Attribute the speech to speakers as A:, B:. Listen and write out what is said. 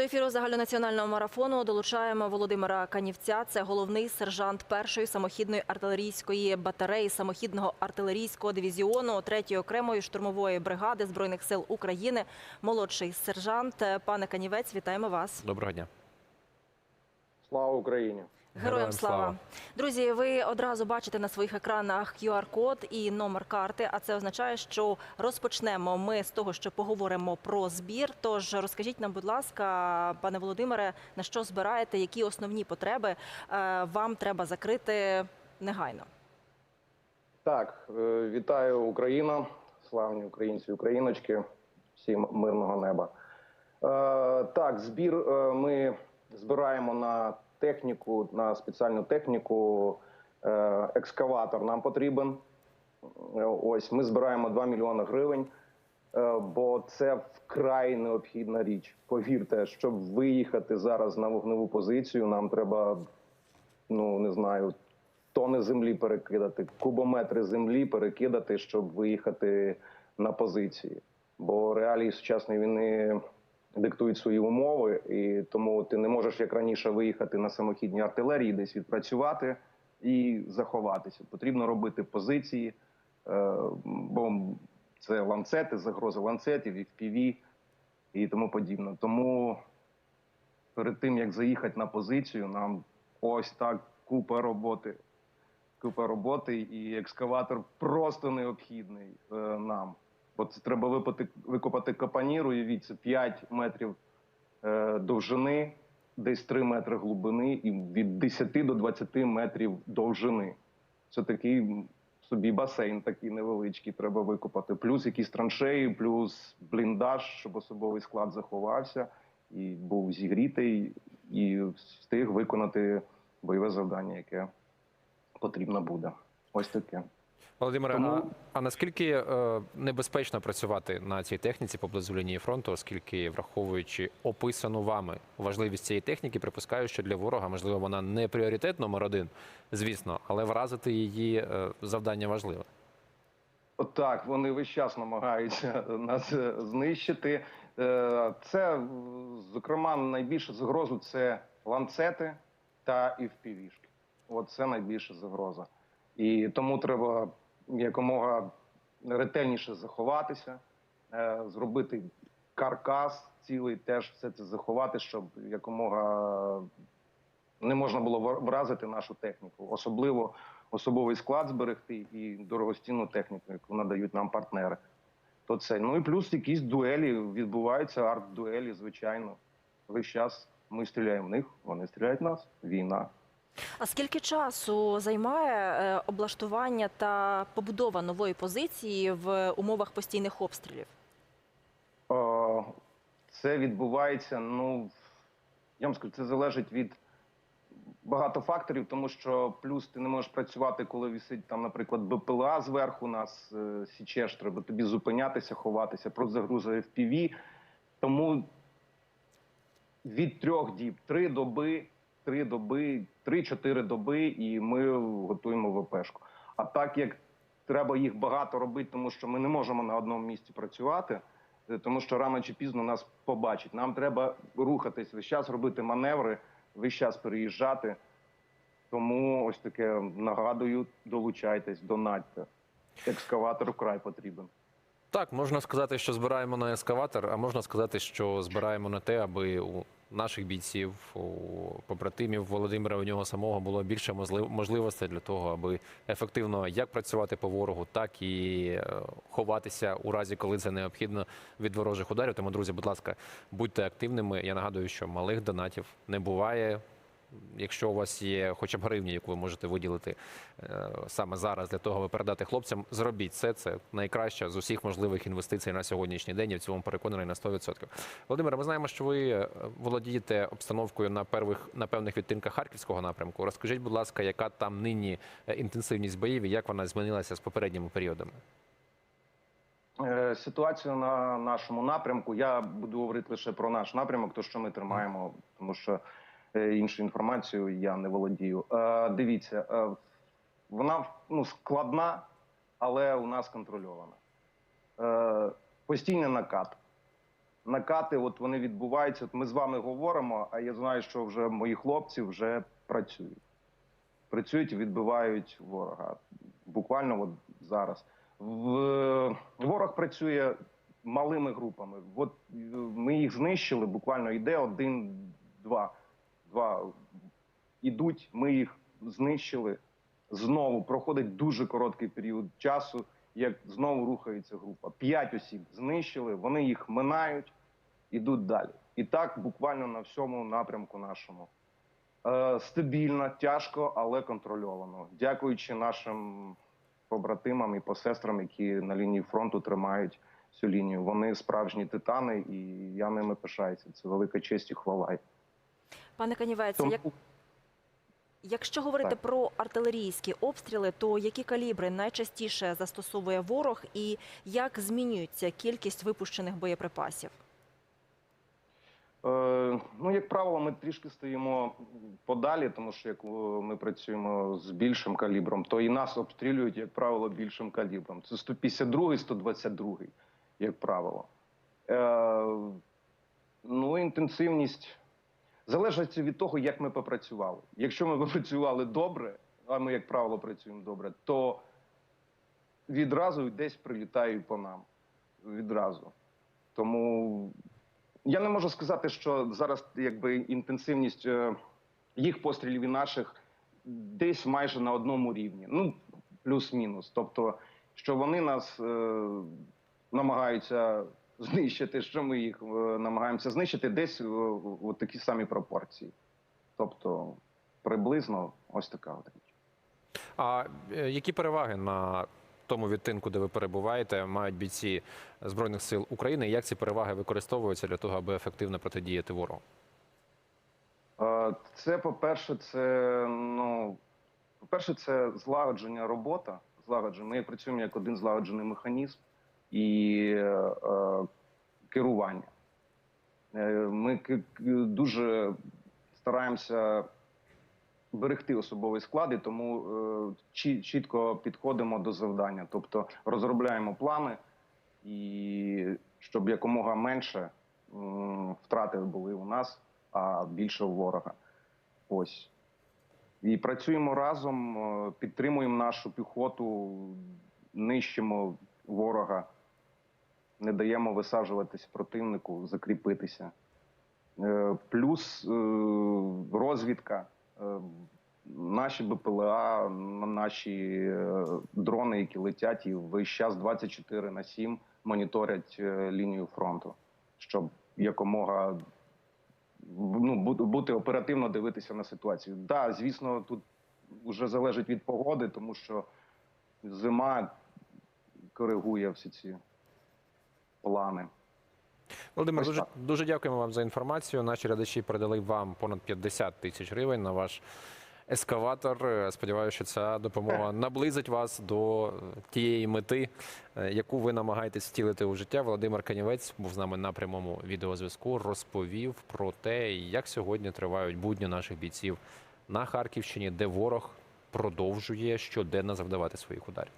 A: До ефіру загальнонаціонального марафону долучаємо Володимира Канівця. Це головний сержант першої самохідної артилерійської батареї самохідного артилерійського дивізіону 3-ї окремої штурмової бригади збройних сил України. Молодший сержант. Пане Канівець, вітаємо вас.
B: Доброго дня.
C: Слава Україні!
A: Героям
B: Героям
A: слава.
B: слава.
A: Друзі, ви одразу бачите на своїх екранах QR-код і номер карти. А це означає, що розпочнемо ми з того, що поговоримо про збір. Тож розкажіть нам, будь ласка, пане Володимире, на що збираєте, які основні потреби е, вам треба закрити негайно.
C: Так, е, вітаю Україна, славні українці, україночки, всім мирного неба. Е, Так, збір е, ми збираємо на техніку, на спеціальну техніку. Е, Екскаватор нам потрібен. Ось ми збираємо 2 мільйони гривень, е, бо це вкрай необхідна річ. Повірте, щоб виїхати зараз на вогневу позицію, нам треба, ну не знаю, тони землі перекидати, кубометри землі перекидати, щоб виїхати на позиції. Бо реалії сучасної війни диктують свої умови, і тому ти не можеш як раніше виїхати на самохідній артилерії, десь відпрацювати і заховатися. Потрібно робити позиції, е, бо це ланцети, загрози ланцетів, FPV і тому подібне. Тому перед тим як заїхати на позицію, нам ось так купа роботи. Купа роботи, і екскаватор просто необхідний е, нам. Бо треба випати, викопати капаніру, уявіть, це 5 метрів е, довжини, десь 3 метри глибини, і від 10 до 20 метрів довжини. Це такий собі басейн такий невеличкий треба викопати. Плюс якісь траншеї, плюс бліндаж, щоб особовий склад заховався і був зігрітий, і встиг виконати бойове завдання, яке потрібно буде. Ось таке.
B: Володимире,
C: Тому-
B: а, а наскільки е, небезпечно працювати на цій техніці поблизу лінії фронту, оскільки, враховуючи описану вами важливість цієї техніки, припускаю, що для ворога, можливо, вона не пріоритет номер один, звісно, але вразити її е, завдання важливе.
C: Так, вони весь час намагаються нас е, знищити. Е, Це, зокрема, найбільша загроза це ланцети та івпівішки. От це найбільша загроза. І тому треба якомога ретельніше заховатися, е, зробити каркас цілий, теж все це заховати, щоб якомога не можна було вразити нашу техніку, особливо особовий склад зберегти і дорогоцінну техніку, яку надають нам партнери. То це ну і плюс якісь дуелі відбуваються, арт-дуелі, звичайно. Весь час ми стріляємо в них, вони стріляють в нас. Війна.
A: А скільки часу займає е, облаштування та побудова нової позиції в умовах постійних обстрілів?
C: Е, Це відбувається. Ну я вам скажу, це залежить від багато факторів, тому що плюс ти не можеш працювати, коли висить там, наприклад, БПЛА зверху нас е, січеш, треба тобі зупинятися, ховатися, про загрузи FPV. Тому від трьох діб, три доби, три доби, три-чотири доби, і ми готуємо ВПшку. А так як треба їх багато робити, тому що ми не можемо на одному місці працювати, е, тому що рано чи пізно нас побачать. Нам треба рухатись весь час, робити маневри, весь час переїжджати. Тому ось таке нагадую, долучайтесь, донатьте. Екскаватор вкрай потрібен.
B: Так, можна сказати, що збираємо на ескаватор, а можна сказати, що збираємо на те, аби у наших бійців, у побратимів Володимира у нього самого було більше можлив- можливостей для того, аби ефективно як працювати по ворогу, так і е, ховатися у разі, коли це необхідно від ворожих ударів. Тому, друзі, будь ласка, будьте активними. Я нагадую, що малих донатів не буває. Якщо у вас є хоча б гривні, яку ви можете виділити е, саме зараз для того, аби передати хлопцям, зробіть це. Це найкраща з усіх можливих інвестицій на сьогоднішній день. Я в цьому переконаний на 100%. Володимире, ми знаємо, що ви е, володієте обстановкою на первих на певних відтинках харківського напрямку. Розкажіть, будь ласка, яка там нині е, інтенсивність боїв і як вона змінилася з попередніми періодами?
C: Ситуацію на нашому напрямку. Я буду говорити лише про наш напрямок, то що ми тримаємо, тому що іншу інформацію я не володію. Е, Дивіться, е, вона ну, складна, але у нас контрольована. Е, Постійний накат. накати, от вони відбуваються. От ми з вами говоримо, а я знаю, що вже мої хлопці вже працюють. Працюють і відбивають ворога. Буквально от зараз. В... Ворог працює малими групами. От е, ми їх знищили, буквально йде один, два. Ідуть, ми їх знищили. Знову проходить дуже короткий період часу, як знову рухається група. П'ять осіб знищили, вони їх минають, ідуть далі. І так буквально на всьому напрямку нашому. Е, стабільно, тяжко, але контрольовано. Дякуючи нашим побратимам і посестрам, які на лінії фронту тримають цю лінію. Вони справжні титани, і я ними пишаюся. Це велика честь і хвала.
A: Пане Канівець,
C: Тому
A: як, якщо говорити
C: Так.
A: про артилерійські обстріли, то які калібри найчастіше застосовує ворог і як змінюється кількість випущених боєприпасів?
C: Е, ну, як правило, ми трішки стоїмо подалі, тому що як е, ми працюємо з більшим калібром, то і нас обстрілюють, як правило, більшим калібром. Це 152 122 як правило. Е, ну, інтенсивність залежить від того, як ми попрацювали. Якщо ми попрацювали добре, а ми, як правило, працюємо добре, то відразу десь прилітають по нам. Відразу. Тому я не можу сказати, що зараз якби інтенсивність е, їх пострілів і наших десь майже на одному рівні. Ну, плюс-мінус. Тобто, що вони нас е, намагаються знищити, що ми їх е, намагаємося знищити, десь е, от такі самі пропорції. Тобто, приблизно ось така от річ.
B: А е, які переваги на тому відтинку, де ви перебуваєте, мають бійці збройних сил України? і Як ці переваги використовуються для того, аби ефективно протидіяти ворогу?
C: Це, по-перше, це ну, по-перше, це злагодження робота. Злагодження. Ми працюємо як один злагоджений механізм і е, керування. Е, Ми дуже стараємося берегти особовий склад, і тому е, чітко підходимо до завдання. Тобто розробляємо плани, і щоб якомога менше втрати були у нас а більше у ворога. Ось. І працюємо разом, підтримуємо нашу піхоту, нищимо ворога, не даємо висаджуватись противнику, закріпитися. Е, Плюс е, розвідка. Е, Наші БПЛА, наші дрони, які летять, і весь час 24 на 7 моніторять лінію фронту, щоб якомога ну, бути оперативно дивитися на ситуацію. Так, да, звісно, тут вже залежить від погоди, тому що зима коригує всі ці плани.
B: Володимир, дуже, дуже дякуємо вам за інформацію. Наші глядачі передали вам понад 50 тисяч гривень на ваш ескаватор. Сподіваюся, що ця допомога наблизить вас до тієї мети, е, яку ви намагаєтесь втілити у життя. Володимир Канівець був з нами на прямому відеозв'язку. Розповів про те, як сьогодні тривають будні наших бійців на Харківщині, де ворог продовжує щоденно завдавати своїх ударів.